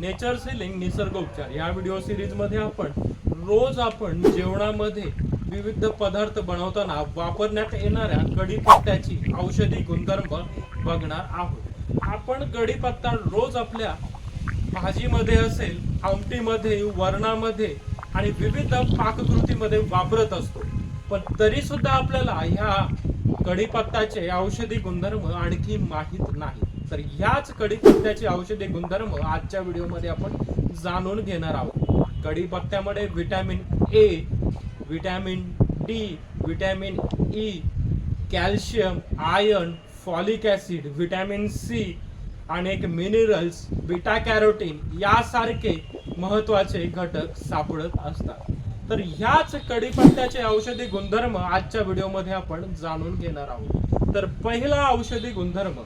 Nature ceiling निसर्गोपचार. या video सिरीजमध्ये आपण रोज आपण जेवणामध्ये विविध पदार्थ बनवताना वापरण्यात येणाऱ्या कढीपत्त्याची औषधी गुणधर्म बघणार आहोत. आपण कढीपत्ता रोज आपल्या भाजीमध्ये असेल आमटीमध्ये वरणामध्ये आणि विविध पाककृतीमध्ये वापरत असतो. पण तरीसुद्धा आपल्याला ह्या कढीपत्ताचे औषधी गुणधर्म आणखी माहीत नाही तर ह्याच कढीपत्त्याचे औषधी गुणधर्म आजच्या व्हिडिओमध्ये आपण जाणून घेणार आहोत. कढीपत्त्यामध्ये vitamin A vitamin D vitamin E calcium iron folic acid vitamin C अनेक मिनरल्स बिटा कॅरोटीन यासारखे महत्त्वाचे घटक सापडत असतात. तर ह्याच कढीपत्त्याचे औषधी गुणधर्म आजच्या व्हिडिओमध्ये आपण जाणून घेणार आहोत. तर पहिला औषधी गुणधर्म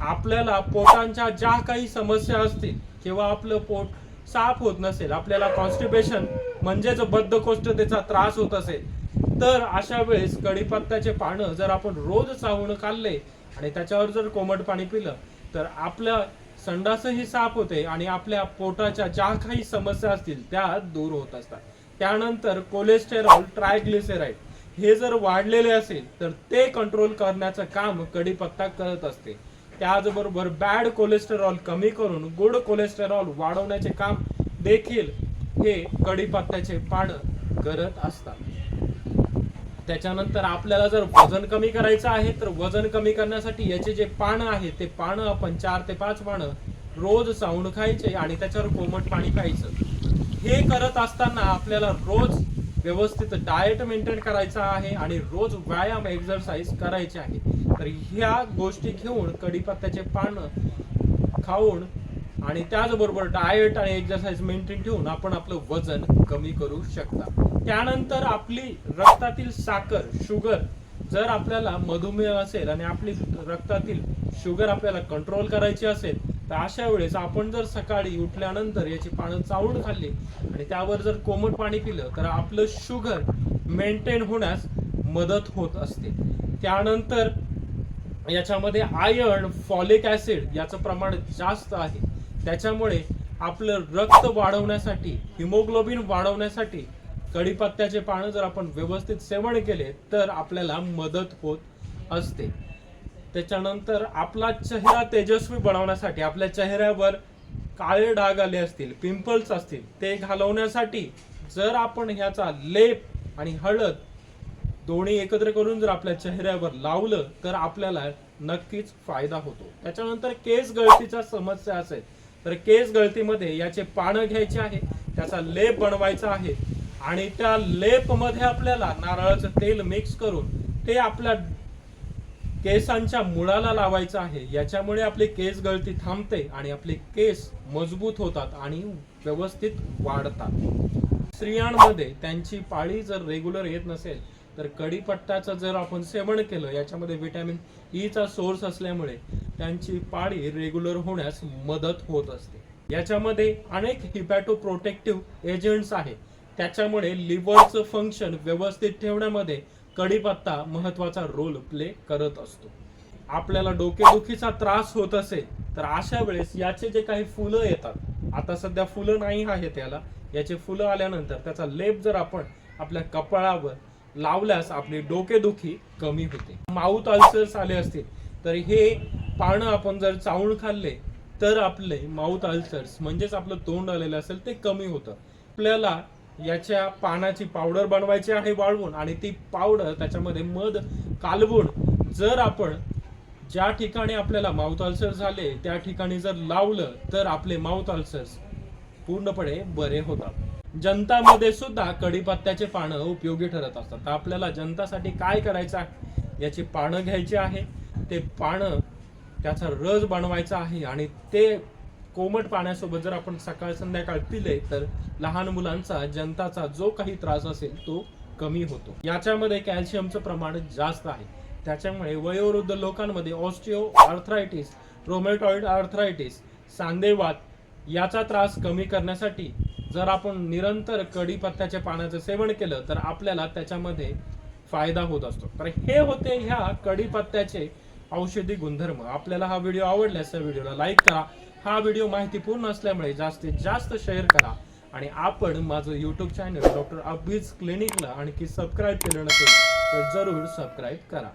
आपल्याला पोटांच्या ज्या काही समस्या असतील किंवा आपलं पोट साफ होत नसेल आपल्याला कॉन्स्टिपेशन म्हणजेच बद्धकोष्ठतेचा त्रास होत असेल तर अशा वेळेस कढीपत्त्याचे पानं जर आपण रोज चावून खाल्ले आणि त्याच्यावर जर कोमट पाणी पिलं तर आपलं संडासही साफ होते आणि आपल्या पोटाच्या ज्या काही समस्या असतील त्या दूर होत असतात. त्यानंतर कोलेस्टेरॉल ट्रायग्लिसेराईड हे जर वाढलेले असेल तर ते कंट्रोल करण्याचं काम कढीपत्ता करत असते. त्याचबरोबर बॅड कोलेस्टेरॉल कमी करून गुड कोलेस्टेरॉल वाढवण्याचे काम देखील हे कढीपत्त्याचे पानं करत असतात. त्याच्यानंतर आपल्याला जर वजन कमी करायचं आहे तर वजन कमी करण्यासाठी याचे जे पानं आहे ते पानं आपण चार ते पाच पानं रोज चावून खायचे आणि त्याच्यावर कोमट पाणी प्यायचं. हे करत असताना आपल्याला रोज व्यवस्थित डाएट मेंटेन करायचा आहे आणि रोज व्यायाम एक्झरसाईज करायचे आहे. तर ह्या गोष्टी घेऊन कढीपत्त्याचे पानं खाऊन आणि त्याचबरोबर डाएट आणि एक्सरसाइज मेंटेन ठेवून आपण आपलं वजन कमी करू शकता. त्यानंतर आपली रक्तातील साखर शुगर जर आपल्याला मधुमेह असेल आणि आपली रक्तातील शुगर आपल्याला कंट्रोल करायची असेल तर अशा वेळेस आपण जर सकाळी उठल्यानंतर याची पानं चावून खाल्ली आणि त्यावर जर कोमट पाणी पिलं तर आपलं शुगर मेंटेन होण्यास मदत होत असते. त्यानंतर याच्यामध्ये आयर्न फॉलिक ऍसिड याचं प्रमाण जास्त आहे. त्याच्यामुळे आपलं रक्त वाढवण्यासाठी हिमोग्लोबिन वाढवण्यासाठी कढीपत्त्याचे पानं जर आपण व्यवस्थित सेवन केले तर आपल्याला मदत होत असते. त्याच्यानंतर आपला चेहरा तेजस्वी बनवण्यासाठी आपल्या चेहऱ्यावर काळे डाग आले असतील पिंपल्स असतील ते घालवण्यासाठी जर आपण ह्याचा लेप आणि हळद दोन्ही एकत्र करून जर आपल्या चेहऱ्यावर लावलं तर आपल्याला नक्कीच फायदा होतो. त्याच्यानंतर केस गळतीच्या समस्या असेल तर केस गळतीमध्ये याचे पानं घ्यायचे आहे त्याचा लेप बनवायचा आहे आणि त्या लेपमध्ये आपल्याला नारळाचं तेल मिक्स करून ते आपल्या केसांच्या मुळाला लावायचं आहे. याच्यामुळे आपली केस गळती थांबते आणि आपले केस मजबूत होतात आणि व्यवस्थित वाढतात. स्त्रियांमध्ये त्यांची पाळी जर रेग्युलर येत नसेल तर कडीपट्ट्याचं जर आपण सेवन केलं याच्यामध्ये व्हिटॅमिन ईचा सोर्स असल्यामुळे त्यांची पाळी रेग्युलर होण्यास मदत होत असते. याच्यामध्ये अनेक हिपॅटो प्रोटेक्टिव्ह एजंट्स आहेत त्याच्यामुळे लिव्हरचं फंक्शन व्यवस्थित ठेवण्यामध्ये कढीपत्ता महत्त्वाचा रोल प्ले करत असतो. आपल्याला डोकेदुखीचा त्रास होत असेल तर अशा वेळेस याचे जे काही फुलं येतात आता सध्या फुलं नाही आहेत याला याचे फुलं आल्यानंतर त्याचा लेप जर आपण आपल्या कपाळावर लावल्यास आपली डोकेदुखी कमी होते. माउथ अल्सर्स आले असतील तर हे पानं आपण जर चावून खाल्ले तर आपले माउथ अल्सर्स म्हणजेच आपलं तोंड आलेलं असेल ते कमी होतं. आपल्याला याच्या पानाची पावडर बनवायची आहे वाळवून आणि ती पावडर त्याच्यामध्ये मध कालवून जर आपण ज्या ठिकाणी आपल्याला माउथ अल्सर झाले त्या ठिकाणी जर लावलं तर आपले माउथ अल्सर्स पूर्णपणे बरे होतात. जनतामध्ये सुद्धा कढीपत्त्याचे पानं उपयोगी ठरत असतात. तर आपल्याला जनतासाठी काय करायचं आहे? याची पानं घ्यायची आहे. ते पानं त्याचा रस बनवायचा आहे आणि ते कोमट पाण्यासोबत जर आपण सकाळ संध्याकाळ पिले तर लहान मुलांचा जनताचा जो काही त्रास असेल तो कमी होतो. याच्यामध्ये कॅल्शियमचं प्रमाण जास्त आहे. त्याच्यामुळे वयोवृद्ध लोकांमध्ये ऑस्टिओ आर्थरायटिस रोमेटॉइड आर्थरायटिस सांधेवात याचा त्रास कमी करण्यासाठी जर आपण निरंतर कढीपत्त्याच्या पाण्याचं सेवन केलं तर आपल्याला त्याच्यामध्ये फायदा होत असतो. तर हे होते ह्या कढीपत्त्याचे औषधी गुणधर्म. आपल्याला हा व्हिडिओ आवडल्यास त्या व्हिडिओला लाईक करा. हा व्हिडिओ माहितीपूर्ण असल्यामुळे जास्तीत जास्त शेअर करा. आणि आपण माझं यूट्यूब चॅनल डॉक्टर अब्बीज क्लिनिकला आणखी सबस्क्राईब केलं नसेल तर जरूर सबस्क्राईब करा.